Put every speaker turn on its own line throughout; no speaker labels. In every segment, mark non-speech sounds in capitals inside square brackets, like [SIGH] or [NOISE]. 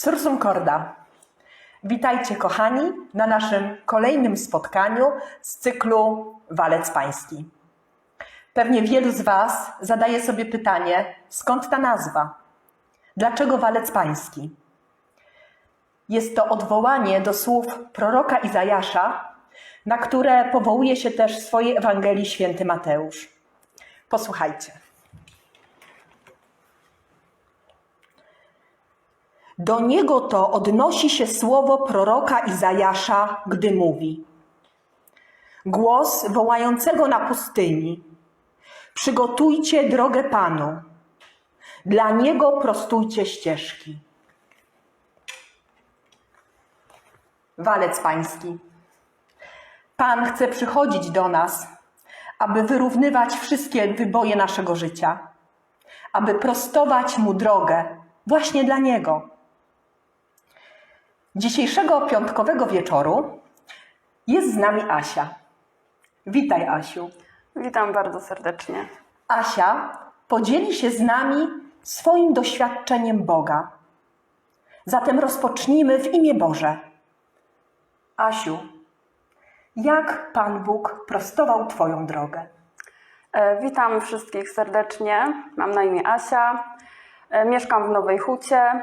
Sursum Corda. Witajcie kochani na naszym kolejnym spotkaniu z cyklu Walec Pański. Pewnie wielu z Was zadaje sobie pytanie, skąd ta nazwa? Dlaczego Walec Pański? Jest to odwołanie do słów proroka Izajasza, na które powołuje się też w swojej Ewangelii święty Mateusz. Posłuchajcie. Do niego to odnosi się słowo proroka Izajasza, gdy mówi: Głos wołającego na pustyni: Przygotujcie drogę Panu, dla niego prostujcie ścieżki. Walec Pański. Pan chce przychodzić do nas, aby wyrównywać wszystkie wyboje naszego życia, aby prostować mu drogę właśnie dla niego. Dzisiejszego piątkowego wieczoru jest z nami Asia. Witaj, Asiu.
Witam bardzo serdecznie.
Asia podzieli się z nami swoim doświadczeniem Boga. Zatem rozpocznijmy w imię Boże. Asiu, jak Pan Bóg prostował Twoją drogę?
E, Witam wszystkich serdecznie. Mam na imię Asia. E, Mieszkam w Nowej Hucie.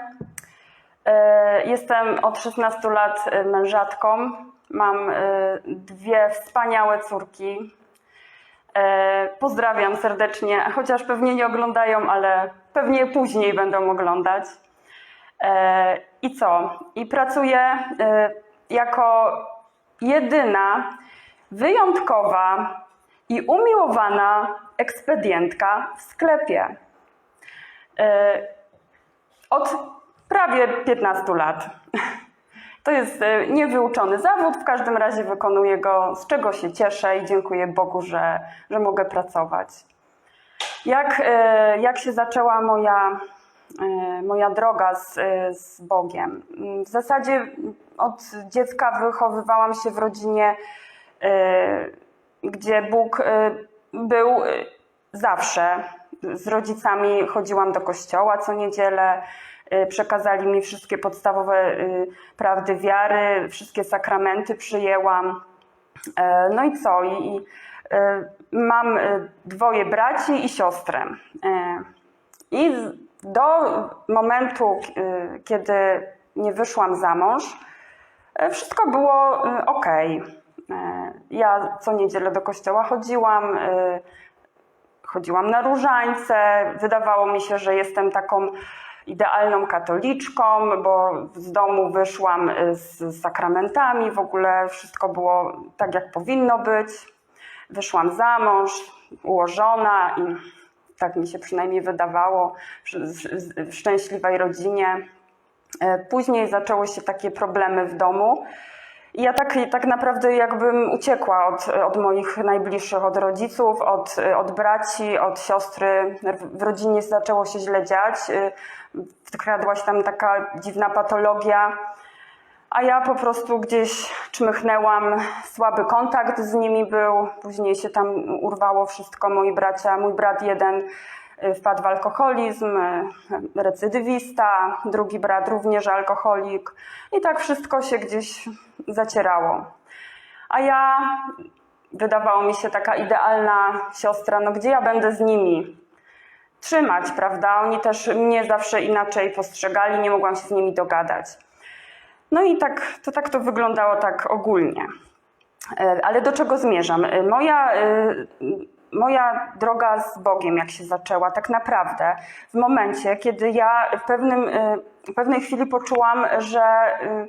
E, Jestem od 16 lat e, mężatką. Mam e, dwie wspaniałe córki. Pozdrawiam serdecznie, chociaż pewnie nie oglądają, ale pewnie później będą oglądać. I co? I pracuję jako jedyna, wyjątkowa i umiłowana ekspedientka w sklepie. Od prawie 15 lat. To jest e, niewyuczony zawód, w każdym razie wykonuję go, z czego się cieszę i dziękuję Bogu, że, że mogę pracować. Jak, e, jak się zaczęła moja, e, moja droga z, z Bogiem? Mm, W zasadzie od dziecka wychowywałam się w rodzinie, gdzie Bóg był zawsze. Z rodzicami chodziłam do kościoła co niedzielę. E, Przekazali mi wszystkie podstawowe e, prawdy wiary, wszystkie sakramenty przyjęłam. E, No i co? I, e, mam e, dwoje braci i siostrę. I do momentu, kiedy nie wyszłam za mąż, wszystko było ok. Ja co niedzielę do kościoła chodziłam, chodziłam na różańce. Wydawało mi się, że jestem taką idealną katoliczką, bo z domu wyszłam y, z sakramentami, w ogóle wszystko było tak, jak powinno być. Wyszłam za mąż, ułożona i tak mi się przynajmniej wydawało, w- szczęśliwej rodzinie. E, Później zaczęły się takie problemy w domu. Ja tak, tak naprawdę jakbym uciekła od, od moich najbliższych, od rodziców, od, od braci, od siostry. W rodzinie zaczęło się źle dziać. Wkradła się tam taka dziwna patologia. A ja po prostu gdzieś czmychnęłam, słaby kontakt z nimi był, później się tam urwało wszystko, moi bracia, mój brat jeden wpadł w alkoholizm, y, recydywista, drugi brat również alkoholik i tak wszystko się gdzieś zacierało. A ja, wydawało mi się taka idealna siostra, no gdzie ja będę z nimi? Trzymać, prawda? Oni też mnie zawsze inaczej postrzegali, nie mogłam się z nimi dogadać. No i tak to, tak to wyglądało tak ogólnie. E, Ale do czego zmierzam? E, Moja, e, moja droga z Bogiem, jak się zaczęła, tak naprawdę w momencie, kiedy ja w, pewnym, e, w pewnej chwili poczułam, że e,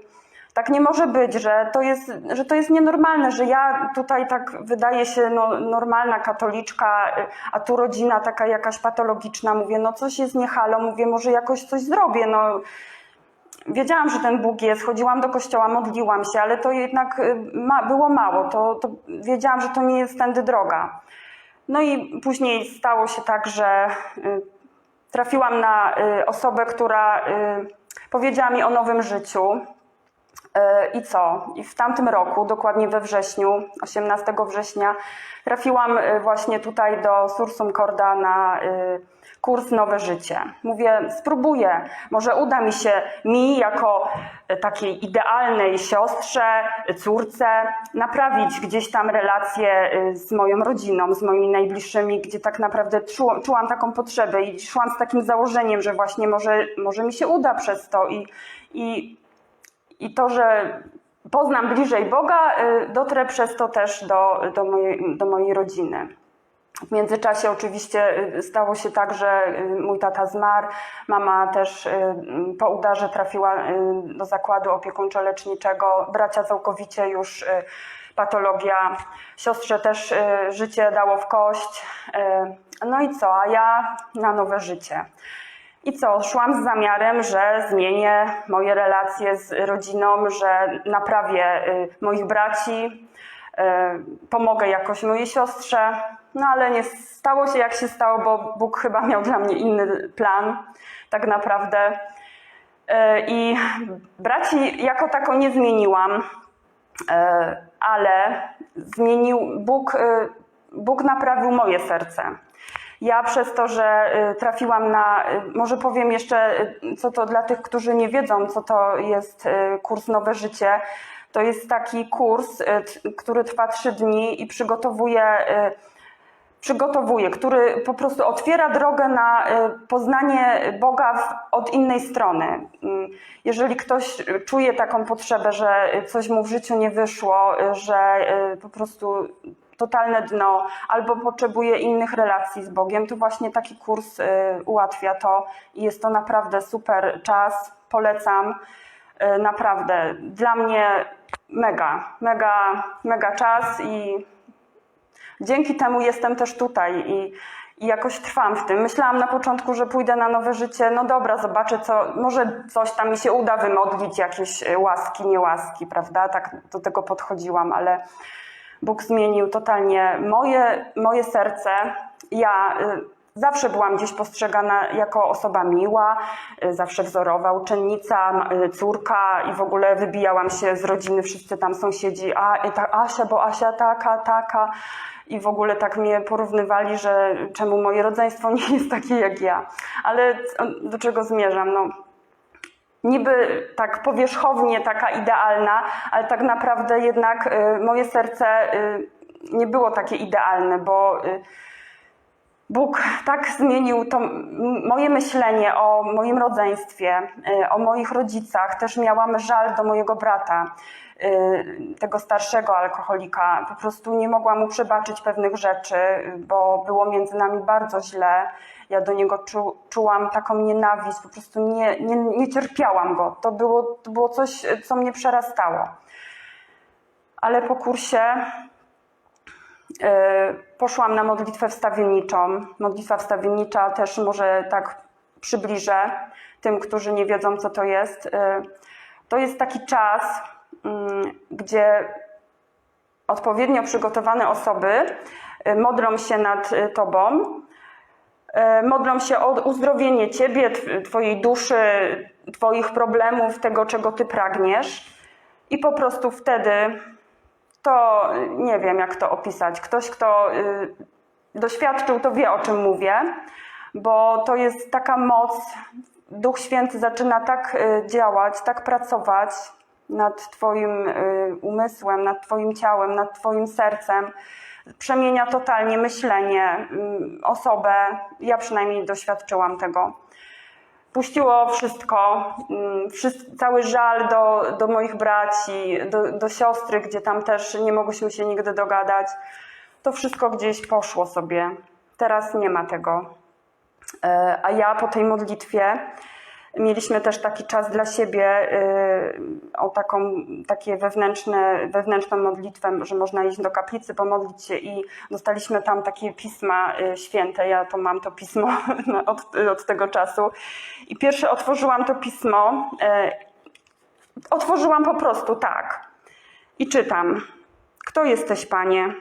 tak nie może być, że to, jest, że to jest nienormalne, że ja tutaj tak wydaje się no, normalna katoliczka, e, a tu rodzina taka jakaś patologiczna. Mówię, no coś jest nie halo, mówię, może jakoś coś zrobię. No, wiedziałam, że ten Bóg jest, chodziłam do kościoła, modliłam się, ale to jednak y, ma, było mało. To, to wiedziałam, że to nie jest tędy droga. No i później stało się tak, że y, trafiłam na y, osobę, która y, powiedziała mi o nowym życiu. I co? I w tamtym roku, dokładnie we wrześniu, 18 września, trafiłam właśnie tutaj do Sursum Corda na kurs Nowe Życie. Mówię, spróbuję, może uda mi się mi jako e, takiej idealnej siostrze, córce naprawić gdzieś tam relacje e, z moją rodziną, z moimi najbliższymi, gdzie tak naprawdę czułam, czułam taką potrzebę i szłam z takim założeniem, że właśnie może, może mi się uda przez to i, i, i to, że poznam bliżej Boga, y, dotrę przez to też do, do, mojej, do mojej rodziny. W międzyczasie oczywiście y, stało się tak, że y, mój tata zmarł, mama też y, po udarze trafiła do zakładu opiekuńczo-leczniczego, bracia całkowicie już patologia, siostrze też życie dało w kość. No i co, a ja na nowe życie. I co, szłam z zamiarem, że zmienię moje relacje z rodziną, że naprawię moich braci, pomogę jakoś mojej siostrze. No ale nie stało się jak się stało, bo Bóg chyba miał dla mnie inny plan, tak naprawdę. Y, I braci jako tako nie zmieniłam, y, ale zmienił Bóg, y, Bóg naprawił moje serce. Ja przez to, że y, trafiłam na, y, może powiem jeszcze, y, co to dla tych, którzy nie wiedzą, co to jest y, kurs Nowe Życie. To jest taki kurs, t- który trwa trzy dni i przygotowuje, y, przygotowuje, który po prostu otwiera drogę na y, poznanie Boga od innej strony. Mm, Jeżeli ktoś czuje taką potrzebę, że coś mu w życiu nie wyszło, że po prostu totalne dno, albo potrzebuje innych relacji z Bogiem, to właśnie taki kurs ułatwia to i jest to naprawdę super czas. Polecam. Y, Naprawdę. Dla mnie mega, mega, mega czas i dzięki temu jestem też tutaj i, i jakoś trwam w tym. Myślałam na początku, że pójdę na nowe życie. No dobra, zobaczę, co, może coś tam mi się uda wymodlić, jakieś y, łaski, niełaski, prawda? Tak do tego podchodziłam, ale Bóg zmienił totalnie moje, moje serce. Ja y, zawsze byłam gdzieś postrzegana jako osoba miła, y, zawsze wzorowa uczennica, y, córka i w ogóle wybijałam się z rodziny, wszyscy tam sąsiedzi, a ta Asia, bo Asia taka, taka. I w ogóle tak mnie porównywali, że czemu moje rodzeństwo [LAUGHS] nie jest takie jak ja. Ale do czego zmierzam? No, niby tak powierzchownie taka idealna, ale tak naprawdę jednak y, moje serce nie było takie idealne, bo Bóg tak zmienił to moje myślenie o moim rodzeństwie, y, o moich rodzicach. Też miałam żal do mojego brata, y, tego starszego alkoholika. Po prostu nie mogłam mu przebaczyć pewnych rzeczy, bo było między nami bardzo źle. Ja do niego czu, czułam taką nienawiść, po prostu nie, nie, nie cierpiałam go. To było, to było coś, co mnie przerastało. Ale po kursie poszłam na modlitwę wstawienniczą. Modlitwa wstawiennicza też może tak przybliżę tym, którzy nie wiedzą, co to jest. E, To jest taki czas, mm, gdzie odpowiednio przygotowane osoby e, modlą się nad e, Tobą, e, modlą się o uzdrowienie Ciebie, tw- Twojej duszy, Twoich problemów, tego, czego Ty pragniesz. I po prostu wtedy to nie wiem, jak to opisać. Ktoś, kto y, doświadczył, to wie, o czym mówię, bo to jest taka moc. Duch Święty zaczyna tak y, działać, tak pracować nad Twoim y, umysłem, nad Twoim ciałem, nad Twoim sercem. Przemienia totalnie myślenie, y, osobę. Ja przynajmniej doświadczyłam tego puściło wszystko, mm, cały żal do, do moich braci, do, do siostry, gdzie tam też nie mogłyśmy się nigdy dogadać. To wszystko gdzieś poszło sobie. Teraz nie ma tego. E, A ja po tej modlitwie mieliśmy też taki czas dla siebie, y, o taką, takie wewnętrzne, wewnętrzną modlitwę, że można iść do kaplicy, pomodlić się i dostaliśmy tam takie pisma y, święte. Ja to mam to pismo [LAUGHS] od, od tego czasu. I pierwsze otworzyłam to pismo. y, Otworzyłam po prostu tak. I czytam. Kto jesteś, Panie?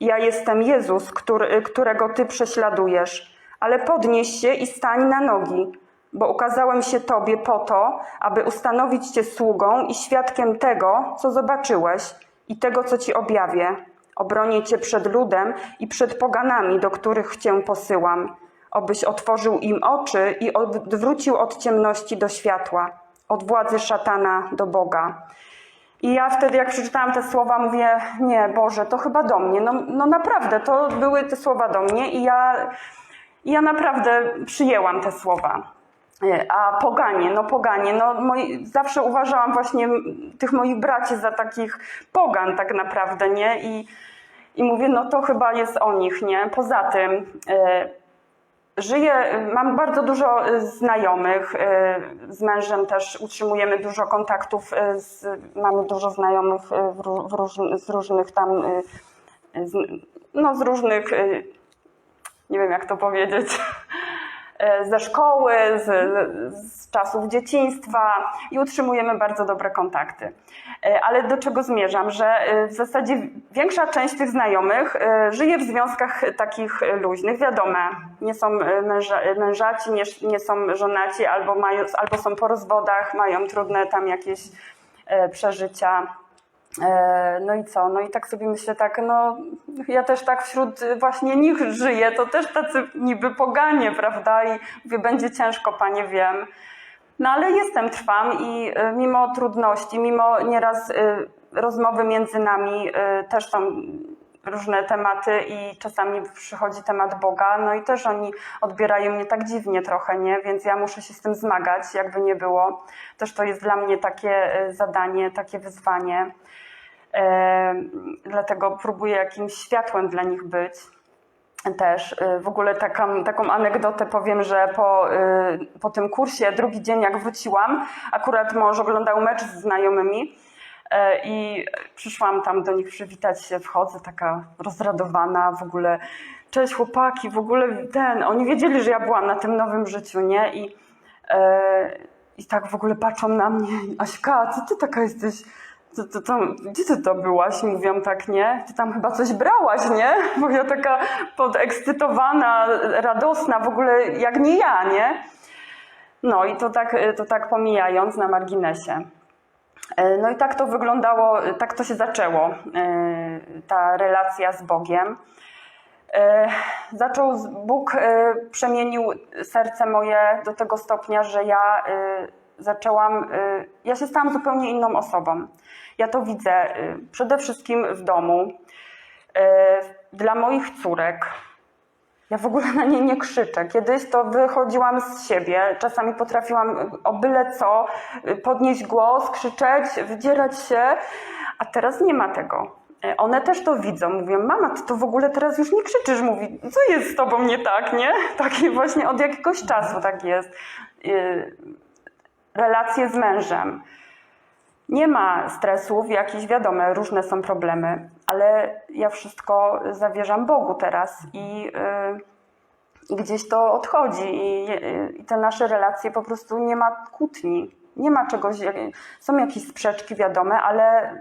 Ja jestem Jezus, który, którego Ty prześladujesz, ale podnieś się i stań na nogi, bo ukazałem się Tobie po to, aby ustanowić Cię sługą i świadkiem tego, co zobaczyłeś i tego, co Ci objawię. Obronię Cię przed ludem i przed poganami, do których Cię posyłam, obyś otworzył im oczy i odwrócił od ciemności do światła, od władzy szatana do Boga. I ja wtedy, jak przeczytałam te słowa, mówię, nie, Boże, to chyba do mnie. No, no naprawdę, to były te słowa do mnie i ja, ja naprawdę przyjęłam te słowa. E, A poganie, no poganie, no moi, zawsze uważałam właśnie tych moich braci za takich pogan tak naprawdę, nie? I, i mówię, no to chyba jest o nich, nie? Poza tym e, żyję, mam bardzo dużo e, znajomych, z mężem też utrzymujemy dużo kontaktów, z, mamy dużo znajomych w, w z różnych tam, z, no z różnych, nie wiem jak to powiedzieć, [LAUGHS] ze szkoły, z, z czasów dzieciństwa i utrzymujemy bardzo dobre kontakty. E, Ale do czego zmierzam, że e, w zasadzie większa część tych znajomych e, żyje w związkach takich e, luźnych, wiadome, nie są e, męża, mężaci, nie, nie są żonaci, albo, mają, albo są po rozwodach, mają trudne tam jakieś e, przeżycia. E, No i co? No i tak sobie myślę, tak, no ja też tak wśród właśnie nich żyję, to też tacy niby poganie, prawda? I mówię, będzie ciężko, panie wiem. No ale jestem, trwam i e, mimo trudności, mimo nieraz e, rozmowy między nami, też są różne tematy i czasami przychodzi temat Boga, no i też oni odbierają mnie tak dziwnie trochę, nie? Więc ja muszę się z tym zmagać, jakby nie było. Też to jest dla mnie takie zadanie, takie wyzwanie. E, Dlatego próbuję jakimś światłem dla nich być też. Y, W ogóle taką, taką anegdotę powiem, że po, y, po tym kursie, drugi dzień jak wróciłam, akurat mąż oglądał mecz z znajomymi y, i przyszłam tam do nich przywitać się, wchodzę taka rozradowana w ogóle, cześć chłopaki, w ogóle ten, oni wiedzieli, że ja byłam na tym nowym życiu, nie? I, y, i tak w ogóle patrzą na mnie, Aśka, co ty taka jesteś to, to, to, gdzie ty to byłaś? Mówią tak, nie? Ty tam chyba coś brałaś, nie? Bo ja taka podekscytowana, radosna, w ogóle jak nie ja, nie? No i to tak, to tak pomijając na marginesie. E, No i tak to wyglądało, tak to się zaczęło, e, ta relacja z Bogiem. E, Zaczął, Bóg przemienił serce moje do tego stopnia, że ja zaczęłam, e, ja się stałam zupełnie inną osobą. Ja to widzę e, przede wszystkim w domu, e, dla moich córek. Ja w ogóle na nie nie krzyczę. Kiedyś to wychodziłam z siebie, czasami potrafiłam o byle co y, podnieść głos, krzyczeć, wydzierać się, a teraz nie ma tego. Y, One też to widzą. Mówią, mama, ty to w ogóle teraz już nie krzyczysz. Mówi, co jest z tobą nie tak, nie? [LAUGHS] Takie właśnie od jakiegoś czasu tak jest. Y, Relacje z mężem. Nie ma stresów, jakichś wiadome, różne są problemy, ale ja wszystko zawierzam Bogu teraz i, yy, gdzieś to odchodzi i, i te nasze relacje po prostu nie ma kłótni, nie ma czegoś, są jakieś sprzeczki wiadome, ale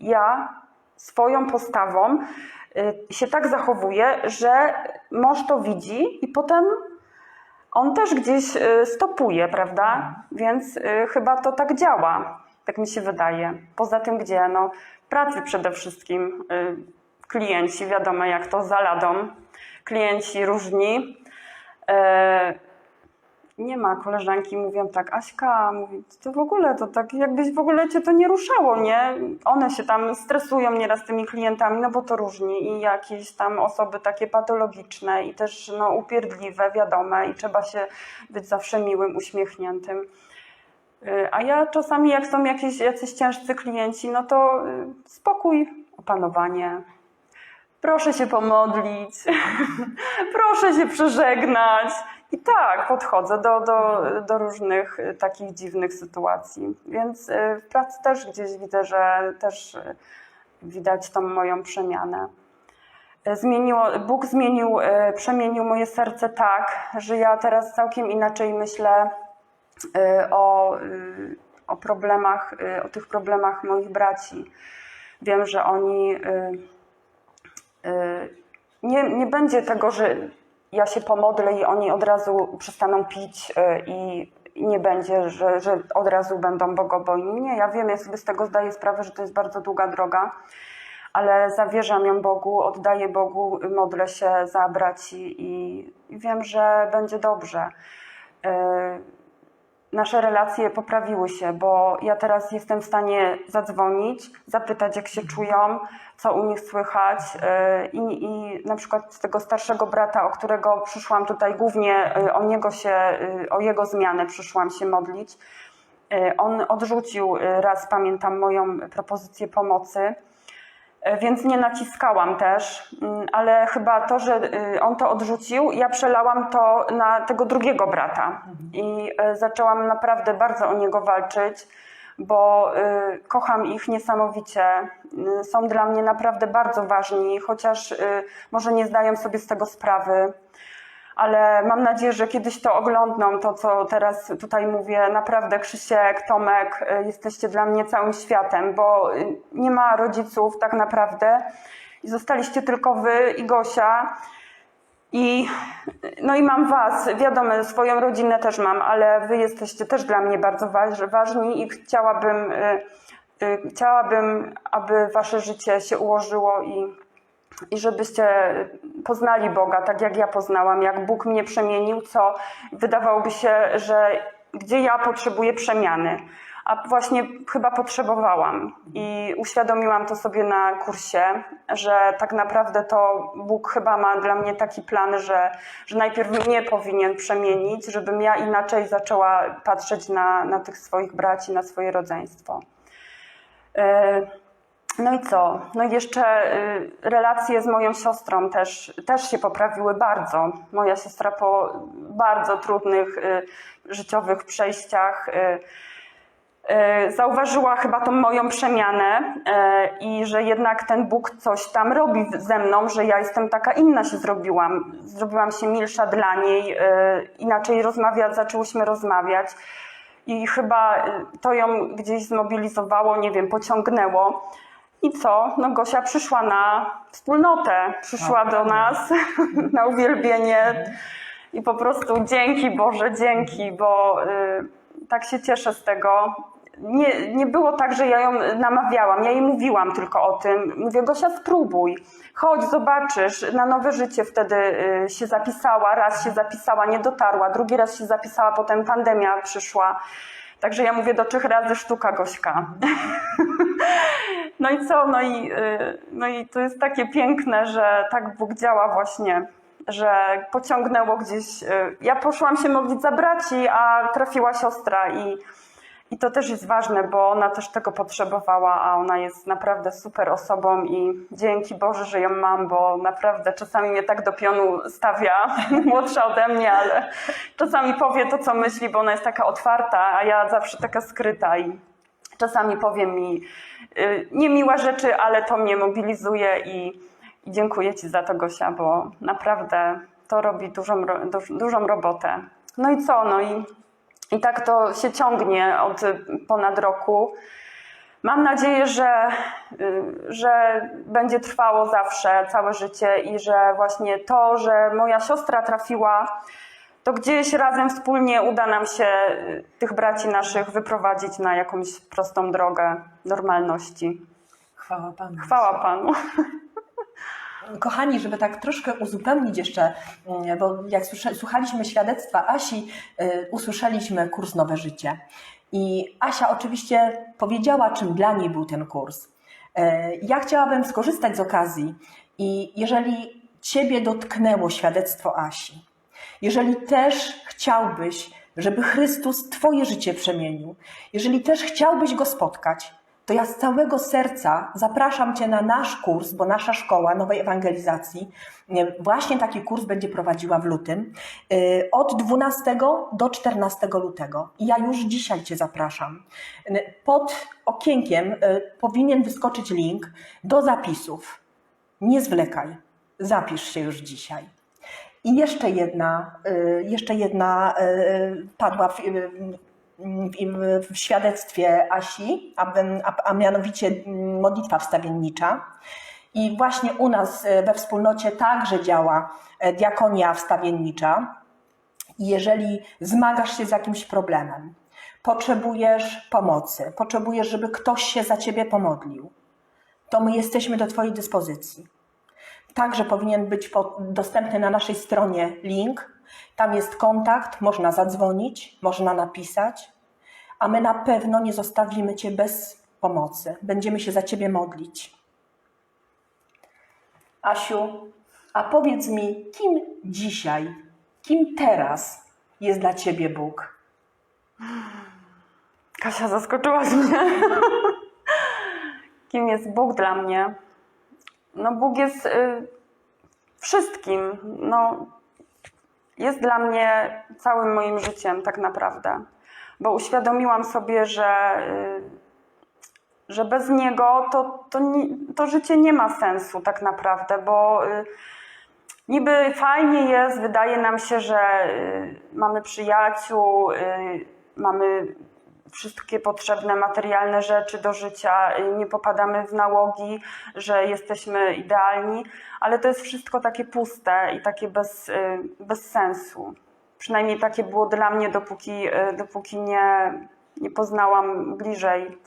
ja swoją postawą yy, się tak zachowuję, że mąż to widzi i potem on też gdzieś y, stopuje, prawda? Więc y, chyba to tak działa, tak mi się wydaje. Poza tym gdzie? No, pracy przede wszystkim. y, Klienci, wiadomo jak to za ladą. Klienci różni. Nie ma koleżanki, mówią tak, Aśka, mówi, to w ogóle, to tak jakbyś w ogóle cię to nie ruszało, nie? One się tam stresują nieraz tymi klientami, no bo to różni i jakieś tam osoby takie patologiczne i też no, upierdliwe, wiadome i trzeba się być zawsze miłym, uśmiechniętym. Y, A ja czasami, jak są jakieś jacyś ciężcy klienci, no to y, spokój, opanowanie. Proszę się pomodlić, [LAUGHS] proszę się przeżegnać. I tak podchodzę do, do, do różnych y, takich dziwnych sytuacji. Więc y, w pracy też gdzieś widzę, że też y, widać tą moją przemianę. Zmieniło, Bóg zmienił, przemienił moje serce tak, że ja teraz całkiem inaczej myślę o, o problemach, o tych problemach moich braci. Wiem, że oni. Nie, nie będzie tego, że ja się pomodlę i oni od razu przestaną pić y, i nie będzie, że, że od razu będą bogobojni. Nie, ja wiem, ja sobie z tego zdaję sprawę, że to jest bardzo długa droga, ale zawierzam ją Bogu, oddaję Bogu, modlę się za braci i, wiem, że będzie dobrze. Y, nasze relacje poprawiły się, bo ja teraz jestem w stanie zadzwonić, zapytać, jak się czują, co u nich słychać. yy, I, I na przykład tego starszego brata, o którego przyszłam tutaj głównie yy, o niego się, yy, o jego zmianę przyszłam się modlić. On odrzucił raz, pamiętam, moją propozycję pomocy. E, Więc nie naciskałam też, mm, ale chyba to, że on to odrzucił, ja przelałam to na tego drugiego brata i e, zaczęłam naprawdę bardzo o niego walczyć, bo y, kocham ich niesamowicie. Y, Są dla mnie naprawdę bardzo ważni, chociaż y, może nie zdają sobie z tego sprawy ale mam nadzieję, że kiedyś to oglądną, to co teraz tutaj mówię. Naprawdę Krzysiek, Tomek, jesteście dla mnie całym światem, bo nie ma rodziców tak naprawdę i zostaliście tylko wy i Gosia. I, no i mam was, wiadomo, swoją rodzinę też mam, ale wy jesteście też dla mnie bardzo waż, ważni i chciałabym, y, y, chciałabym, aby wasze życie się ułożyło i, i żebyście poznali Boga, tak jak ja poznałam, jak Bóg mnie przemienił, co wydawałoby się, że gdzie ja potrzebuję przemiany. A właśnie chyba potrzebowałam i uświadomiłam to sobie na kursie, że tak naprawdę to Bóg chyba ma dla mnie taki plan, że, że najpierw mnie powinien przemienić, żebym ja inaczej zaczęła patrzeć na, na tych swoich braci, na swoje rodzeństwo. Yy, no i co? No i jeszcze y, relacje z moją siostrą też, też się poprawiły bardzo. Moja siostra po bardzo trudnych y, życiowych przejściach zauważyła chyba tą moją przemianę y, i że jednak ten Bóg coś tam robi ze mną, że ja jestem taka inna się zrobiłam. Zrobiłam się milsza dla niej, y, inaczej rozmawia, zaczęłyśmy rozmawiać. I chyba to ją gdzieś zmobilizowało, nie wiem, pociągnęło. I co? No Gosia przyszła na wspólnotę, przyszła do nas [LAUGHS] na uwielbienie i po prostu dzięki Boże, dzięki, bo tak się cieszę z tego. Nie, nie było tak, że ja ją namawiałam, ja jej mówiłam tylko o tym. Mówię, Gosia, spróbuj, chodź, zobaczysz. Na nowe życie wtedy y, się zapisała, raz się zapisała, nie dotarła, drugi raz się zapisała, potem pandemia przyszła. Także ja mówię do trzech razy sztuka Gośka. [LAUGHS] No i co? No i, y, no i to jest takie piękne, że tak Bóg działa właśnie, że pociągnęło gdzieś. y, Ja poszłam się modlić za braci, a trafiła siostra i, i to też jest ważne, bo ona też tego potrzebowała, a ona jest naprawdę super osobą i dzięki Boże, że ją mam, bo naprawdę czasami mnie tak do pionu stawia, [LAUGHS] młodsza ode mnie, ale czasami powie to, co myśli, bo ona jest taka otwarta, a ja zawsze taka skryta i czasami powie mi y, niemiłe rzeczy, ale to mnie mobilizuje i, i dziękuję Ci za to, Gosia, bo naprawdę to robi dużą, dużą robotę. No i co? No i, i tak to się ciągnie od y, ponad roku. Mam nadzieję, że, y, że będzie trwało zawsze, całe życie i że właśnie to, że moja siostra trafiła, to gdzieś razem wspólnie uda nam się y, tych braci naszych wyprowadzić na jakąś prostą drogę normalności.
Chwała Panu.
Chwała Panu. [LAUGHS]
Kochani, żeby tak troszkę uzupełnić jeszcze, mm, bo jak słuchaliśmy świadectwa Asi, y, usłyszeliśmy kurs Nowe Życie. I Asia oczywiście powiedziała, czym dla niej był ten kurs. Y, Ja chciałabym skorzystać z okazji i jeżeli Ciebie dotknęło świadectwo Asi, jeżeli też chciałbyś, żeby Chrystus Twoje życie przemienił, jeżeli też chciałbyś Go spotkać, to ja z całego serca zapraszam Cię na nasz kurs, bo nasza szkoła nowej ewangelizacji nie, właśnie taki kurs będzie prowadziła w lutym, y, od 12 do 14 lutego. I ja już dzisiaj Cię zapraszam. Y, Pod okienkiem powinien wyskoczyć link do zapisów. Nie zwlekaj, zapisz się już dzisiaj. I jeszcze jedna, jeszcze jedna padła w, w, świadectwie Asi, a, a, mianowicie modlitwa wstawiennicza. I właśnie u nas y, we wspólnocie także działa e, diakonia wstawiennicza. Jeżeli zmagasz się z jakimś problemem, potrzebujesz pomocy, potrzebujesz, żeby ktoś się za ciebie pomodlił, to my jesteśmy do Twojej dyspozycji. Także powinien być dostępny na naszej stronie link. Tam jest kontakt, można zadzwonić, można napisać, a my na pewno nie zostawimy Cię bez pomocy. Będziemy się za Ciebie modlić. Asiu, a powiedz mi, kim dzisiaj, kim teraz jest dla Ciebie Bóg?
Kasia, zaskoczyłaś mnie. [LAUGHS] Kim jest Bóg dla mnie? No, Bóg jest y, wszystkim. No, jest dla mnie całym moim życiem, tak naprawdę. Bo uświadomiłam sobie, że, y, że bez Niego to, to, to życie nie ma sensu, tak naprawdę, bo. Y, Niby fajnie jest, wydaje nam się, że y, mamy przyjaciół, mamy wszystkie potrzebne materialne rzeczy do życia, nie popadamy w nałogi, że jesteśmy idealni, ale to jest wszystko takie puste i takie bez, y, bez sensu. Przynajmniej takie było dla mnie, dopóki, y, dopóki nie, nie poznałam bliżej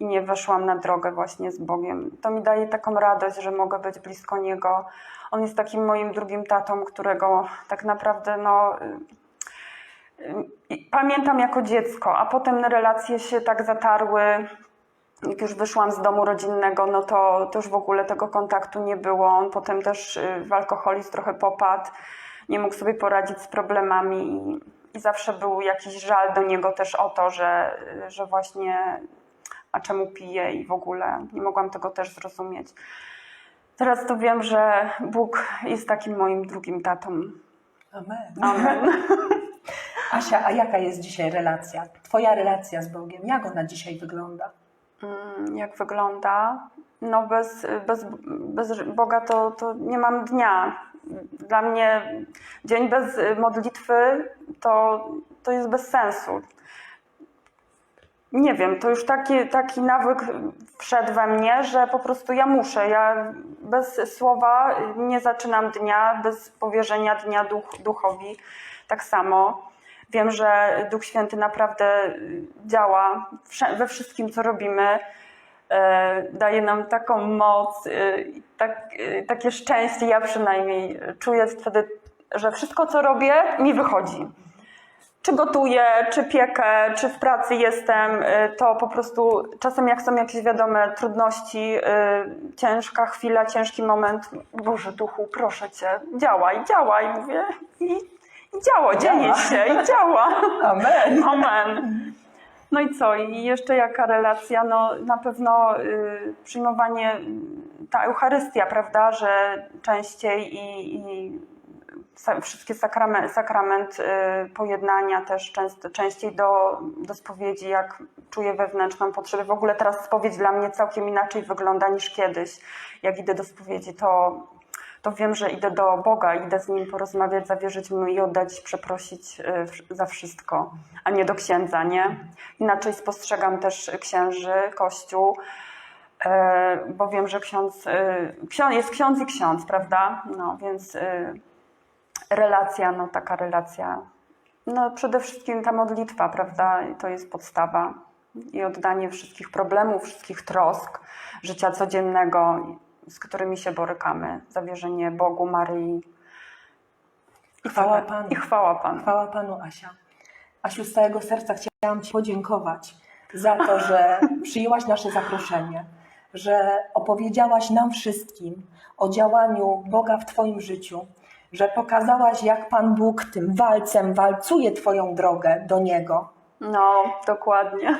i nie weszłam na drogę właśnie z Bogiem. To mi daje taką radość, że mogę być blisko Niego. On jest takim moim drugim tatą, którego tak naprawdę no, pamiętam jako dziecko, a potem relacje się tak zatarły. Jak już wyszłam z domu rodzinnego, no to, to już w ogóle tego kontaktu nie było. On potem też y, w alkoholizm trochę popadł, nie mógł sobie poradzić z problemami i, i zawsze był jakiś żal do niego też o to, że, że właśnie a czemu pije i w ogóle nie mogłam tego też zrozumieć. Teraz to wiem, że Bóg jest takim moim drugim tatą.
Amen.
Amen. [LAUGHS]
Asia, a jaka jest dzisiaj relacja? Twoja relacja z Bogiem, jak ona dzisiaj wygląda?
Mm, Jak wygląda? No bez, bez, bez Boga to, to nie mam dnia. Dla mnie dzień bez modlitwy to, to jest bez sensu. Nie wiem, to już taki, taki nawyk wszedł we mnie, że po prostu ja muszę. Ja bez słowa nie zaczynam dnia, bez powierzenia dnia duch, duchowi. Tak samo. Wiem, że Duch Święty naprawdę działa we wszystkim, co robimy. E, Daje nam taką moc, e, tak, e, takie szczęście. Ja przynajmniej czuję wtedy, że wszystko, co robię, mi wychodzi czy gotuję, czy piekę, czy w pracy jestem, to po prostu czasem jak są jakieś wiadome trudności, ciężka chwila, ciężki moment, Boże duchu, proszę Cię, działaj, działaj, mówię i, i działa, dzieje
Działa.
się i działa. [LAUGHS]
Amen.
Amen. No i co? I jeszcze jaka relacja? No na pewno y, przyjmowanie, y, ta Eucharystia, prawda, że częściej i, i sa, wszystkie sakrament, sakrament y, pojednania też częściej do, do spowiedzi, jak czuję wewnętrzną potrzebę. W ogóle teraz spowiedź dla mnie całkiem inaczej wygląda niż kiedyś. Jak idę do spowiedzi, to, to wiem, że idę do Boga, idę z Nim porozmawiać, zawierzyć Mu i oddać, przeprosić y, za wszystko, a nie do księdza, nie? Inaczej spostrzegam też księży, Kościół, e, bo wiem, że ksiądz, y, ksiądz jest ksiądz i ksiądz, prawda? No więc y, relacja, no taka relacja. No przede wszystkim ta modlitwa, prawda? To jest podstawa. I oddanie wszystkich problemów, wszystkich trosk życia codziennego, z którymi się borykamy. Zawierzenie Bogu, Maryi. I
Chwała. Panu.
I chwała Panu.
Chwała Panu, Asia. Asiu, z całego serca chciałam Ci podziękować za to, [LAUGHS] że przyjęłaś nasze zaproszenie, że opowiedziałaś nam wszystkim o działaniu Boga w Twoim życiu, że pokazałaś, jak Pan Bóg tym walcem walcuje Twoją drogę do Niego.
No, dokładnie.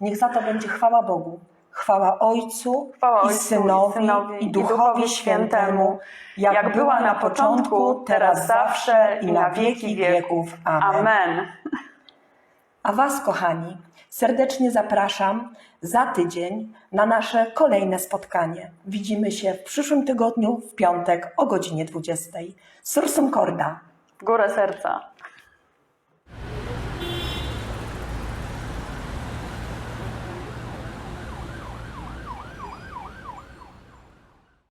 Niech za to będzie chwała Bogu. Chwała Ojcu,
Chwała
i,
Ojcu, i
synowi,
Synowi,
i
i Duchowi
Świętemu,
Świętemu,
jak, była na początku, teraz zawsze i na wieki wieków. Amen.
Amen.
A Was, kochani, serdecznie zapraszam za tydzień na nasze kolejne spotkanie. Widzimy się w przyszłym tygodniu, w piątek o godzinie 20. Sursum Corda.
W górę serca.